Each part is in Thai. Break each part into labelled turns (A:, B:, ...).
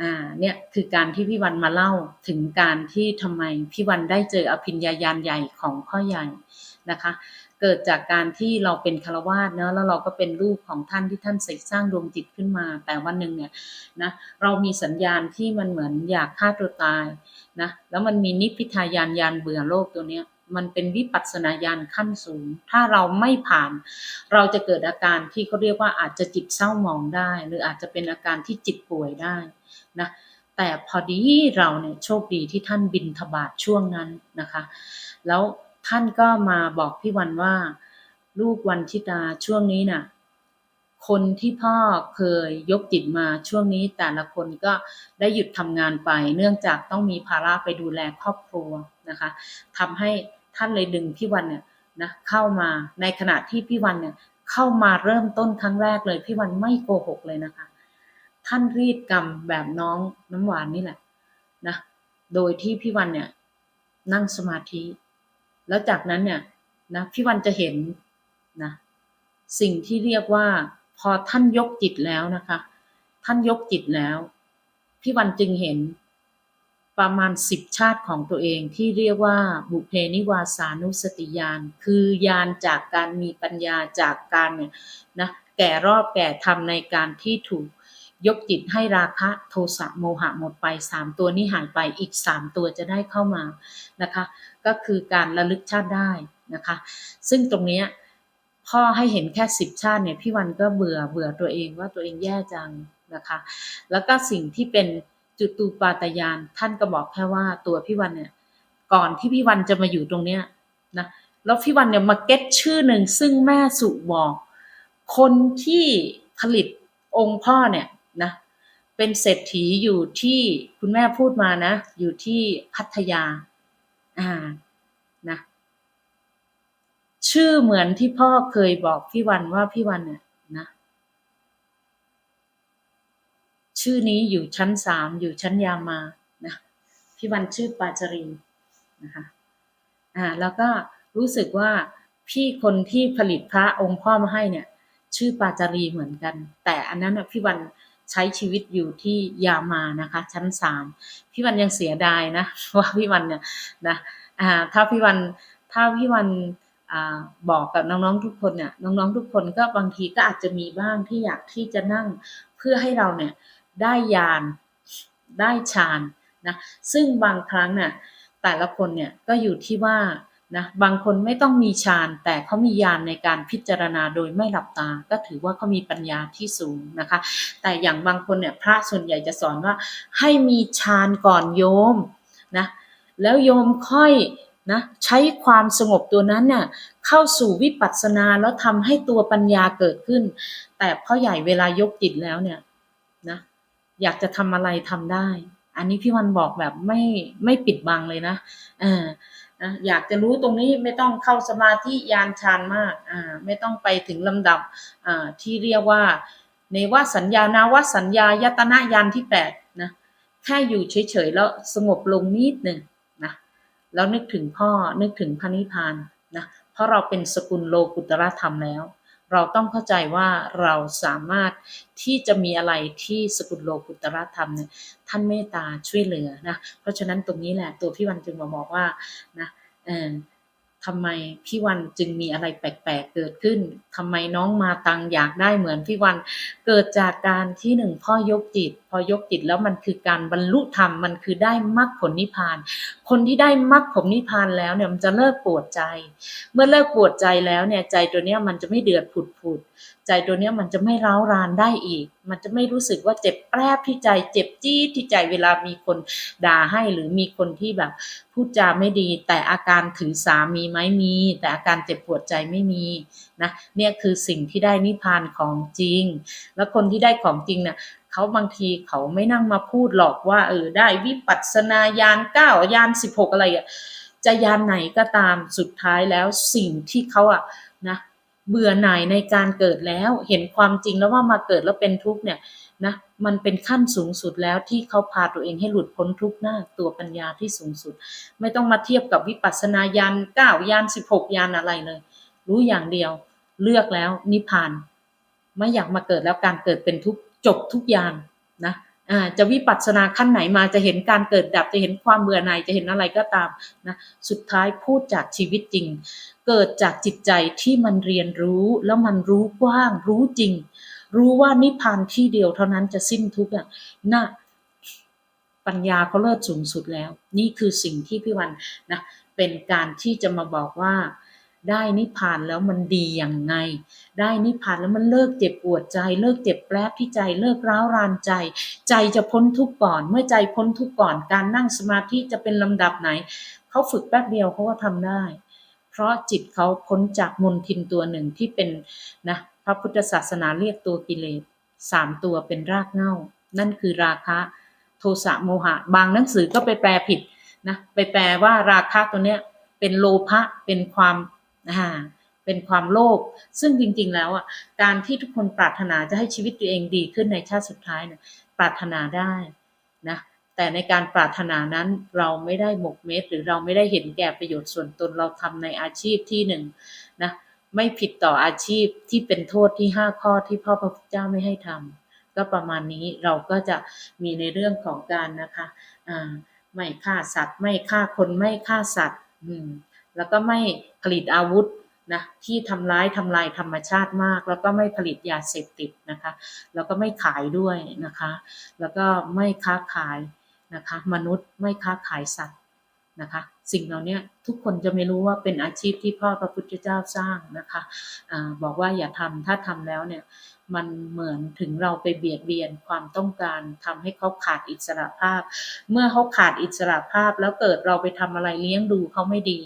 A: อ่าเนี่ยคือการที่พี่วันมาเล่าถึงการที่ทำไมพี่วันได้เจออภิญญาญาณใหญ่ของพ่อใหญ่นะคะ เกิดจากการที่เราเป็นคารวาสเนอะแล้วเราก็เป็นลูกของท่านที่ท่านเสกสร้างดวงจิตขึ้นมา แต่วันหนึ่งเนี่ยนะเรามีสัญญาณที่มันเหมือนอยากฆ่าตัวตายนะแล้วมันมีนิพพิทายานยานเบื่อโลกตัวเนี้ย มันเป็นวิปัสสนาญาณขั้นสูง ถ้าเราไม่ผ่าน เราจะเกิดอาการที่เขาเรียกว่าอาจจะจิตเศร้าหมองได้ หรืออาจจะเป็นอาการที่จิตป่วยได้นะแต่พอดีเราเนี่ยโชคดีที่ท่านบินทบาทช่วงนั้นนะคะ แล้วท่านก็มาบอกพี่วันว่า ลูกวันชิตาช่วงนี้น่ะคนที่พ่อเคยยกจิตมาช่วงนี้ แต่ละคนก็ได้หยุดทำงานไป เนื่องจากต้องมีภาระไปดูแลครอบครัวนะคะทำให้ ท่านเลยดึงพี่วันเนี่ยนะเข้ามาในขณะที่พี่วันเนี่ยเข้ามาเริ่มต้นครั้งแรกเลยพี่วันไม่โกหกเลยนะคะ ท่านรีดกรรมแบบน้องน้ำหวานนี่แหละนะโดยที่พี่วันเนี่ยนั่งสมาธิ แล้วจากนั้นเนี่ยนะพี่วันจะเห็นนะสิ่งที่เรียกว่าพอท่านยกจิตแล้วนะคะ ท่านยกจิตแล้ว พี่วันจึงเห็น ประมาณสิบชาติของตัวเองที่เรียกว่าบุเพนิวาสานุสติญาณคือยานจากการมีปัญญาจากการเนี่ยนะแก่รอบแก่ทำในการที่ถูกยกจิตให้ราคะโทสะโมหะหมดไปสามตัวนี้หายไปอีกสามตัวจะได้เข้ามานะคะ ก็คือการระลึกชาติได้นะคะ ซึ่งตรงนี้พ่อให้เห็นแค่สิบชาติเนี่ยพี่วันก็เบื่อเบื่อตัวเองว่าตัวเองแย่จังนะคะ แล้วก็สิ่งที่เป็น จุตูปาตยาน ท่านก็บอกแค่ว่าตัวพี่วันเนี่ย ก่อนที่พี่วันจะมาอยู่ตรงเนี้ยนะแล้วพี่วันเนี่ยมาเก็ตชื่อหนึ่งซึ่งแม่สุบอก คนที่ผลิตองค์พ่อเนี่ยนะเป็นเศรษฐีอยู่ที่คุณแม่พูดมานะ อยู่ที่พัทยาอ่านะชื่อเหมือนที่พ่อเคยบอกพี่วันว่าพี่วันเนี่ยนะ ชื่อนี้อยู่ชั้นสามอยู่ชั้นยามานะพี่วันชื่อปาจรีนะคะอ่าแล้วก็รู้สึกว่าพี่คนที่ผลิตพระองค์พ่อมาให้เนี่ย ชื่อปาจารีเหมือนกัน แต่อันนั้นน่ะพี่วันใช้ชีวิตอยู่ที่ยามานะคะ ชั้นสามพี่วันยังเสียดายนะว่าพี่วันเนี่ยนะอ่าถ้าพี่วันถ้าพี่วันอบอกกับน้องๆทุกคนเนี่ยน้องๆทุกคนก็บางทีก็อาจจะมีบ้างที่อยากที่จะนั่งเพื่อให้เราเนี่ย ได้ยานได้ฌานนะซึ่งบางครั้งเนี่ยแต่ละคนเนี่ยก็อยู่ที่ว่านะบางคนไม่ต้องมีฌานแต่เขามีญาณในการพิจารณาโดยไม่หลับตา ก็ถือว่าเขามีปัญญาที่สูงนะคะ แต่อย่างบางคนเนี่ยพระส่วนใหญ่จะสอนว่าให้มีฌานก่อนโยมนะแล้วโยมค่อยนะใช้ความสงบตัวนั้นเนี่ยเข้าสู่วิปัสสนาแล้วทำให้ตัวปัญญาเกิดขึ้น แต่พ่อใหญ่เวลายกจิตแล้วเนี่ยนะ อยากจะทำอะไรทำได้ อันนี้พี่วันบอกแบบไม่ไม่ปิดบังเลยนะเออนะอยากจะรู้ตรงนี้ไม่ต้องเข้าสมาธิยานฌานมากอ่าไม่ต้องไปถึงลำดับอ่าที่เรียกว่าในว่าสัญญา นาวสัญญายตนะยานที่แปดนะแค่อยู่เฉยๆแล้วสงบลงนิดหนึ่งนะแล้วนึกถึงพ่อนึกถึงพระนิพพานนะเพราะเราเป็นสกุลโลกุตรธรรมแล้ว เราต้องเข้าใจว่าเราสามารถที่จะมีอะไรที่สกุลโลกุตรธรรมเนี่ยท่านเมตตาช่วยเหลือนะ เพราะฉะนั้นตรงนี้แหละตัวพี่วันจึงมาบอกว่านะเออทำไมพี่วันจึงมีอะไรแปลกๆเกิดขึ้น ทำไมน้องมาตังอยากได้เหมือนพี่วัน เกิดจากการที่หนึ่งพ่อยกจิตพอยกจิตแล้วมันคือการบรรลุธรรมมันคือได้มรรคผลนิพพาน คนที่ได้มรรคผลนิพพานแล้วเนี่ยมันจะเลิกปวดใจ เมื่อเลิกปวดใจแล้วเนี่ยใจตัวเนี้ยมันจะไม่เดือดผุดผุดใจตัวเนี้ยมันจะไม่ร้าวรานได้อีก มันจะไม่รู้สึกว่าเจ็บแปรบที่ใจเจ็บจี๊ดที่ใจเวลามีคนด่าให้หรือมีคนที่แบบพูดจาไม่ดี แต่อาการถือสามีไหมมี แต่อาการเจ็บปวดใจไม่มีนะเนี่ยคือสิ่งที่ได้นิพพานของจริง แล้วคนที่ได้ของจริงเนี่ย เขาบางทีเขาไม่นั่งมาพูดหรอกว่าเออได้วิปัสสนาญาณเก้ายานสิบหกอะไรอะจะยานไหนก็ตามสุดท้ายแล้วสิ่งที่เขาอะนะเบื่อหน่ายในการเกิดแล้ว เห็นความจริงแล้วว่ามาเกิดแล้วเป็นทุกข์เนี่ยนะมันเป็นขั้นสูงสุดแล้วที่เขาพาตัวเองให้หลุดพ้นทุกข์หน้าตัวปัญญาที่สูงสุด ไม่ต้องมาเทียบกับวิปัสสนาญาณเก้ายานสิบหกญาณอะไรเลย รู้อย่างเดียว เลือกแล้วนิพพาน ไม่อยากมาเกิดแล้วการเกิดเป็นทุกข์ จบทุกอย่างนะจะวิปัสสนาขั้นไหนมาจะเห็นการเกิดดับจะเห็นความเบื่อหน่ายจะเห็นอะไรก็ตามนะสุดท้ายพูดจากชีวิตจริง เกิดจากจิตใจที่มันเรียนรู้แล้วมันรู้กว้างรู้จริง รู้ว่านิพพานที่เดียวเท่านั้นจะสิ้นทุกข์น่ะปัญญาเขาเลิศสูงสุดแล้ว นี่คือสิ่งที่พี่วันนะเป็นการที่จะมาบอกว่า ได้นิพพานแล้วมันดีอย่างไง ได้นิพพานแล้วมันเลิกเจ็บปวดใจ เลิกเจ็บแปรบที่ใจ เลิกร้าวรานใจ ใจจะพ้นทุกข์ก่อน เมื่อใจพ้นทุกข์ก่อน การนั่งสมาธิจะเป็นลำดับไหน เขาฝึกแป๊บเดียวเขาก็ทำได้ เพราะจิตเขาพ้นจากมนทินตัวหนึ่งที่เป็นนะพระพุทธศาสนาเรียกตัวกิเลสสามตัวเป็นรากเหง้านั่นคือราคะ โทสะโมหะ บางหนังสือก็ไปแปลผิดนะไปแปลว่าราคะตัวเนี้ยเป็นโลภะเป็นความ อ่าเป็นความโลภซึ่งจริงๆแล้วอะการที่ทุกคนปรารถนาจะให้ชีวิตตัวเองดีขึ้นในชาติสุดท้ายเนี่ยปรารถนาได้นะแต่ในการปรารถนานั้นเราไม่ได้หมกเม็ดหรือเราไม่ได้เห็นแก่ประโยชน์ส่วนตนเราทำในอาชีพที่หนึ่งนะไม่ผิดต่ออาชีพที่เป็นโทษที่ห้าข้อที่พ่อพระพุทธเจ้าไม่ให้ทำก็ประมาณนี้เราก็จะมีในเรื่องของการนะคะอ่าไม่ฆ่าสัตว์ ไม่ฆ่าคนไม่ฆ่าสัตว์ อืม แล้วก็ไม่ผลิตอาวุธนะที่ทำร้ายทำลายธรรมชาติมาก แล้วก็ไม่ผลิตยาเสพติดนะคะแล้วก็ไม่ขายด้วยนะคะ แล้วก็ไม่ค้าขายนะคะ มนุษย์ไม่ค้าขายสัตว์ นะคะสิ่งเหล่านี้ทุกคนจะไม่รู้ว่าเป็นอาชีพที่พ่อพระพุทธเจ้าสร้างนะคะอาบอกว่าอย่าทำถ้าทำแล้วเนี่ยมันเหมือนถึงเราไปเบียดเบียนความต้องการทำให้เขาขาดอิสระภาพ เมื่อเขาขาดอิสระภาพแล้วเกิดเราไปทำอะไรเลี้ยงดูเขาไม่ดี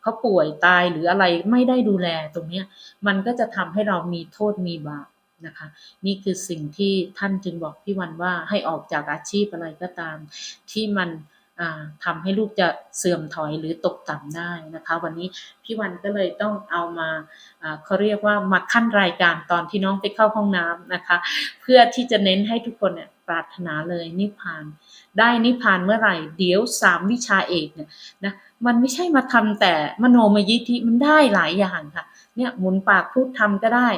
A: เขาป่วยตายหรืออะไรไม่ได้ดูแลตรงเนี้ยมันก็จะทำให้เรามีโทษมีบาปนะคะนี่คือสิ่งที่ท่านจึงบอกพี่วันว่าให้ออกจากอาชีพอะไรก็ตาม ที่มัน อ่าทำให้ลูกจะเสื่อมถอยหรือตกต่ำได้นะคะ วันนี้พี่วันก็เลยต้องเอามาเขาเรียกว่ามาขั้นรายการตอนที่น้องไปเข้าห้องน้ำนะคะ เพื่อที่จะเน้นให้ทุกคนเนี่ยปรารถนาเลยนิพพาน ได้นิพพานเมื่อไหร่เดี๋ยวสามวิชาเอกเนี่ยนะมันไม่ใช่มาทำแต่มโนมยิทธิมันได้หลายอย่างค่ะเนี่ยหมุนปากพูดทำก็ได้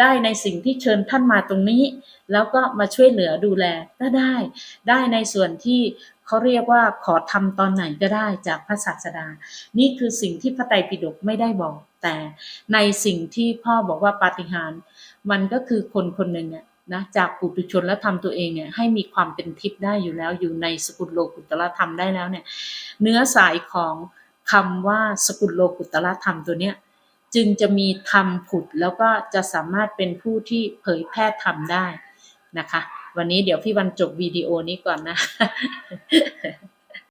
A: ได้ในสิ่งที่เชิญท่านมาตรงนี้ แล้วก็มาช่วยเหลือดูแลก็ได้ ได้ในส่วนที่ เขาเรียกว่าขอทำตอนไหนก็ได้จากพระศาสดา นี่คือสิ่งที่พระไตรปิฎกไม่ได้บอก แต่ในสิ่งที่พ่อบอกว่าปาฏิหาริย์มันก็คือคนคนหนึ่งเนี่ยนะจากปุถุชนแล้วทำตัวเองเนี่ยให้มีความเป็นทิพย์ได้อยู่แล้วอยู่ในสกุลโลกุตตรธรรมได้แล้วเนี่ยเนื้อสายของคำว่าสกุลโลกุตตรธรรมตัวเนี้ยจึงจะมีธรรมผุดแล้วก็จะสามารถเป็นผู้ที่เผยแพร่ธรรมได้นะคะ วันนี้เดี๋ยวพี่วันจบวิดีโอนี้ก่อนนะ